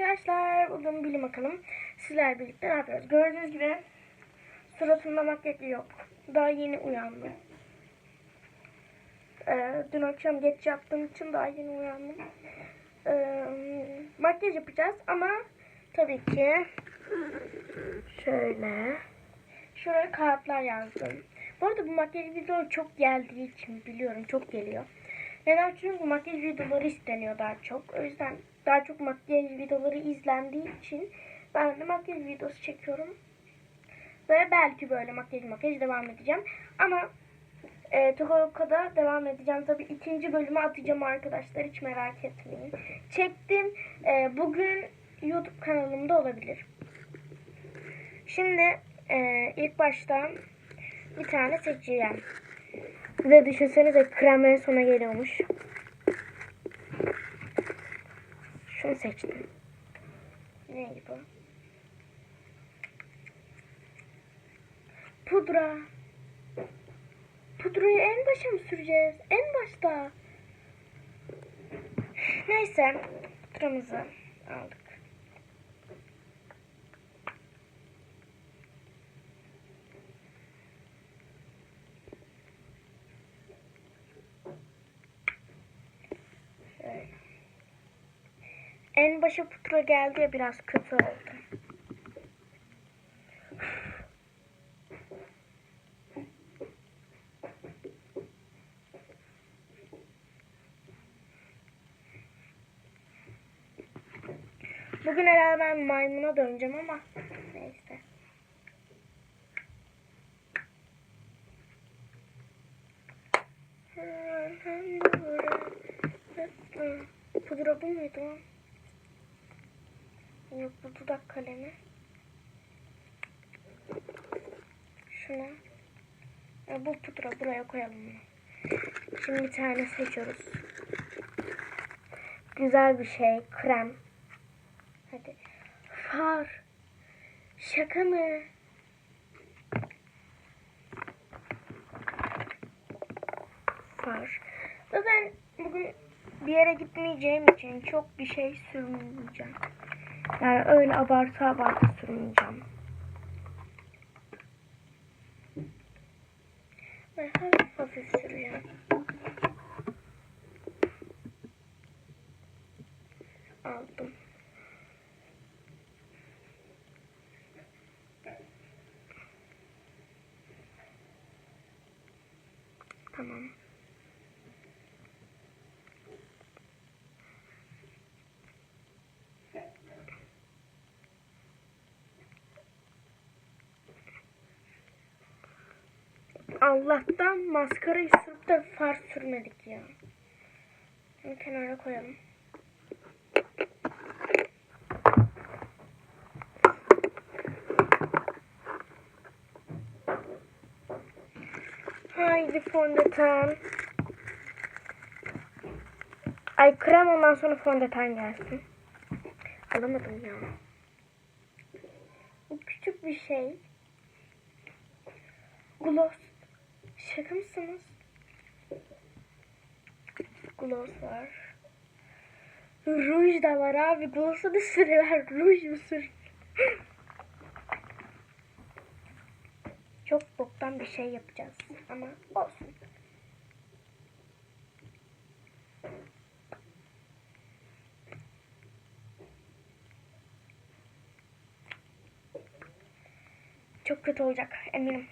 arkadaşlar. Bugün bilin bakalım sizler birlikte ne yapıyoruz? Gördüğünüz gibi suratımda makyaj yok. Daha yeni uyandım. Ee, dün akşam geç yattığım için daha yeni uyandım. Ee, makyaj yapacağız ama tabii ki şöyle şuraya kağıtlar yazdım. Bu arada bu makyaj videoları çok geldiği için biliyorum çok geliyor. Neden? Çünkü makyaj videoları isteniyor daha çok. O yüzden daha çok makyaj videoları izlendiği için ben de makyaj videosu çekiyorum. Ve belki böyle makyaj makyaj devam edeceğim. Ama e, Tokoka'da devam edeceğim. Tabii ikinci bölümü atacağım arkadaşlar. Hiç merak etmeyin. Çektim. E, bugün YouTube kanalımda olabilir. Şimdi e, ilk başta bir tane seçeceğim. De düşünsenize krem en sona geliyormuş. Şunu seçtim. Ne bu? Pudra. Pudrayı en başa mı süreceğiz? En başta. Neyse. Pudramızı aldık. En başa pudra geldi ya biraz kötü oldu. Bugün herhalde ben maymuna döneceğim ama neyse. Pudra bu muydu? Yok bu dudak kalemi. Şuna. Ya bu pudra buraya koyalım bunu. Şimdi bir tane seçiyoruz. Güzel bir şey. Krem. Hadi. Far. Şaka mı? Far. Ve ben bugün bir yere gitmeyeceğim için çok bir şey sürmeyeceğim. Yani öyle abartı abartı sürmeyeceğim. Ve hafif hafif sürüyorum. Aldım. Tamam. Allah'tan maskarayı sürüp de far sürmedik ya. Bunu kenara koyalım. Haydi fondöten. Ay krem ondan sonra fondöten gelsin. Alamadım ya. Bu küçük bir şey. Gloss. Şaka mısınız? Gloss var. Ruj da var abi. Gloss'a da sürüyorlar. Ruj mu sür? Çok boktan bir şey yapacağız. Ama olsun. Çok kötü olacak eminim.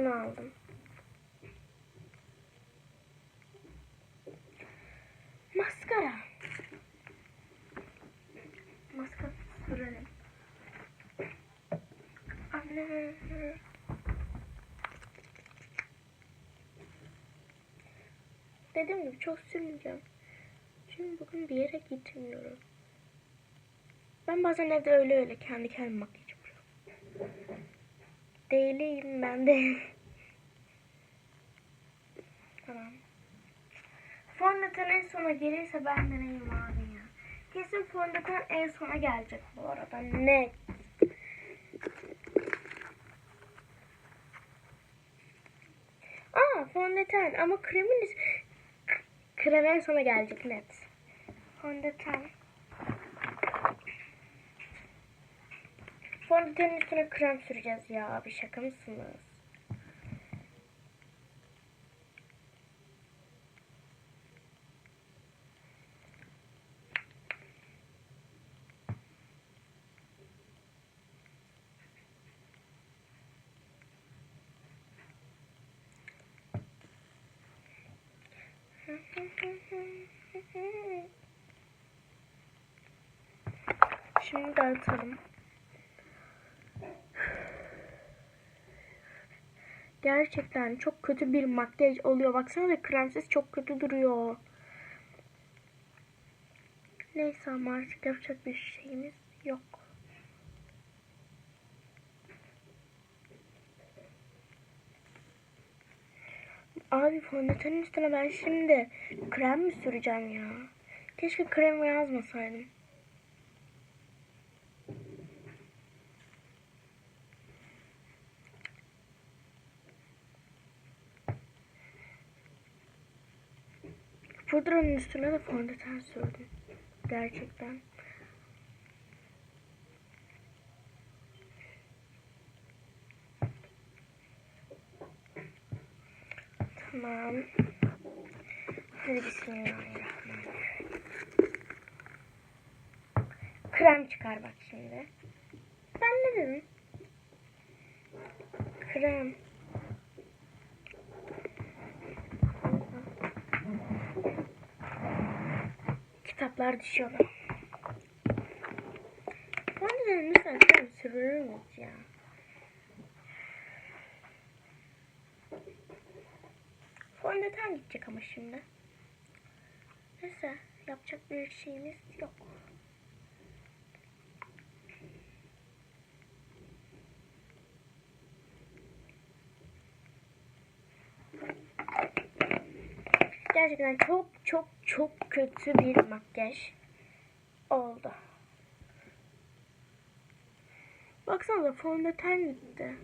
Şunu aldım. Maskara. Maskara sürelim. Anne. Dediğim gibi çok sürmeyeceğim. Çünkü bugün bir yere gitmiyorum. Ben bazen evde öyle öyle kendi kendime makyaj yapıyorum. Değilim ben de. Fondöten en sona gelirse ben deneyim abi ya. Kesin fondöten en sona gelecek bu arada. Net. Aa fondöten ama kreminiz Krem en sona gelecek net. Fondöten. Fondötenin üstüne krem süreceğiz ya abi şaka mısınız? Şimdi dağıtalım. Gerçekten çok kötü bir makyaj oluyor. Baksana da kremsiz çok kötü duruyor. Neyse ama artık yapacak bir şeyimiz yok. Abi fondötenin üstüne ben şimdi krem mi süreceğim ya? Keşke krem yazmasaydım. Pudranın üstüne de fondöten sürdüm. Gerçekten. Tamam. Hadi bismillahirrahmanirrahim. Krem çıkar bak şimdi. Ben ne dedim? Krem. Kitaplar düşüyorlar. Ben de lütfen krem sürülür müyüz ya? Fondöten gidecek ama şimdi. Neyse yapacak bir şeyimiz yok. Gerçekten çok çok çok kötü bir makyaj oldu. Baksana fondöten gitti.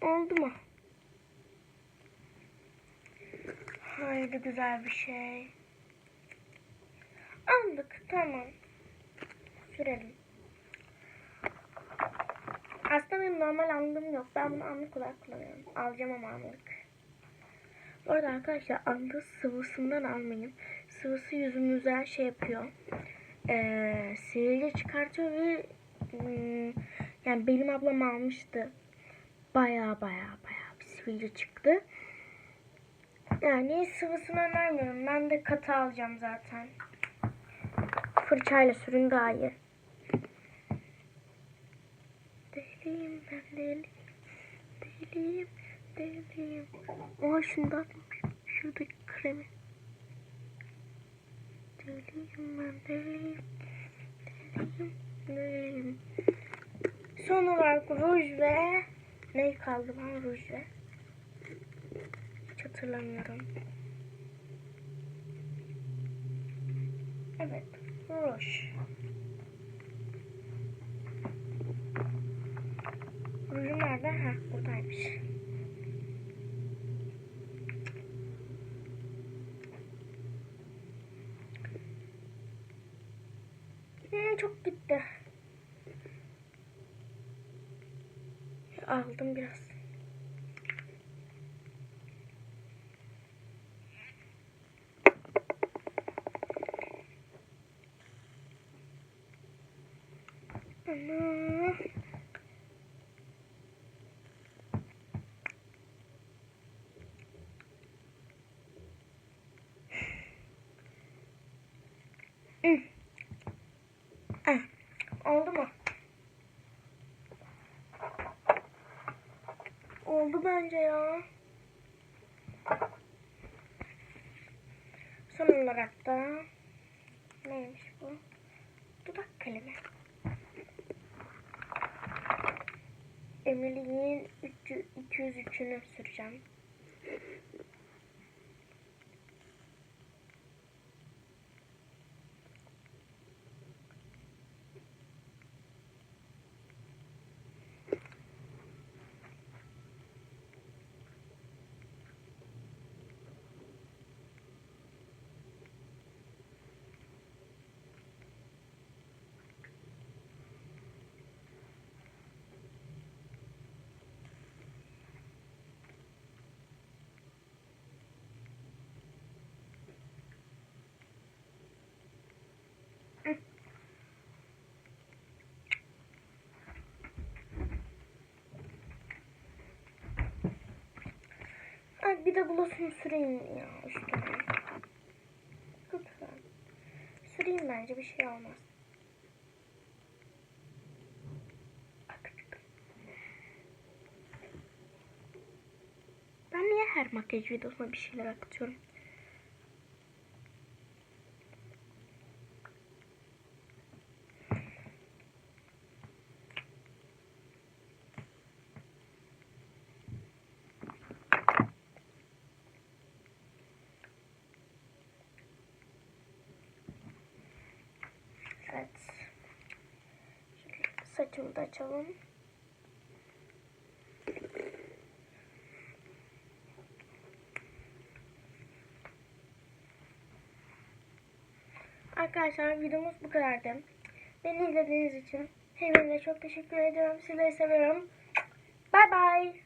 Oldu mu? Haydi güzel bir şey. Aldık tamam. Sürelim. Aslında benim normal anlığım yok. Ben bunu anlık olarak kullanıyorum. Alacağım ama anlık. Bu arada arkadaşlar anlığı sıvısından almayın. Sıvısı yüzümüze şey yapıyor. Ee, sivilce çıkartıyor ve hmm, yani benim ablam almıştı. Baya baya baya bir sivilce çıktı. Yani sıvısını önermiyorum. Ben de katı alacağım zaten. Fırçayla sürün daha iyi. Deliyim ben deliyim. Deliyim, deliyim. Aa şundan. Şuradaki kremi. Deliyim ben deliyim. Deliyim, deliyim. Son olarak ruj ve ne kaldı lan ruj ve? Hatırlamıyorum. Evet, ruj. Rujum nerede? Ha, buradaymış. Hmm, çok gitti. Aldım biraz. Ana. Hı. Ah, Oldu mu? Oldu bence ya. Son olarak da neymiş bu? 103'ünü süreceğim. Bir de gloss'umu süreyim ya üstüne. Lütfen. Süreyim bence bir şey olmaz. Ben niye her makyaj videosuna bir şeyler akıtıyorum? Evet. Saçımı da açalım. Arkadaşlar videomuz bu kadardı. Beni izlediğiniz için hepinize çok teşekkür ediyorum. Sizleri seviyorum. Bye bye.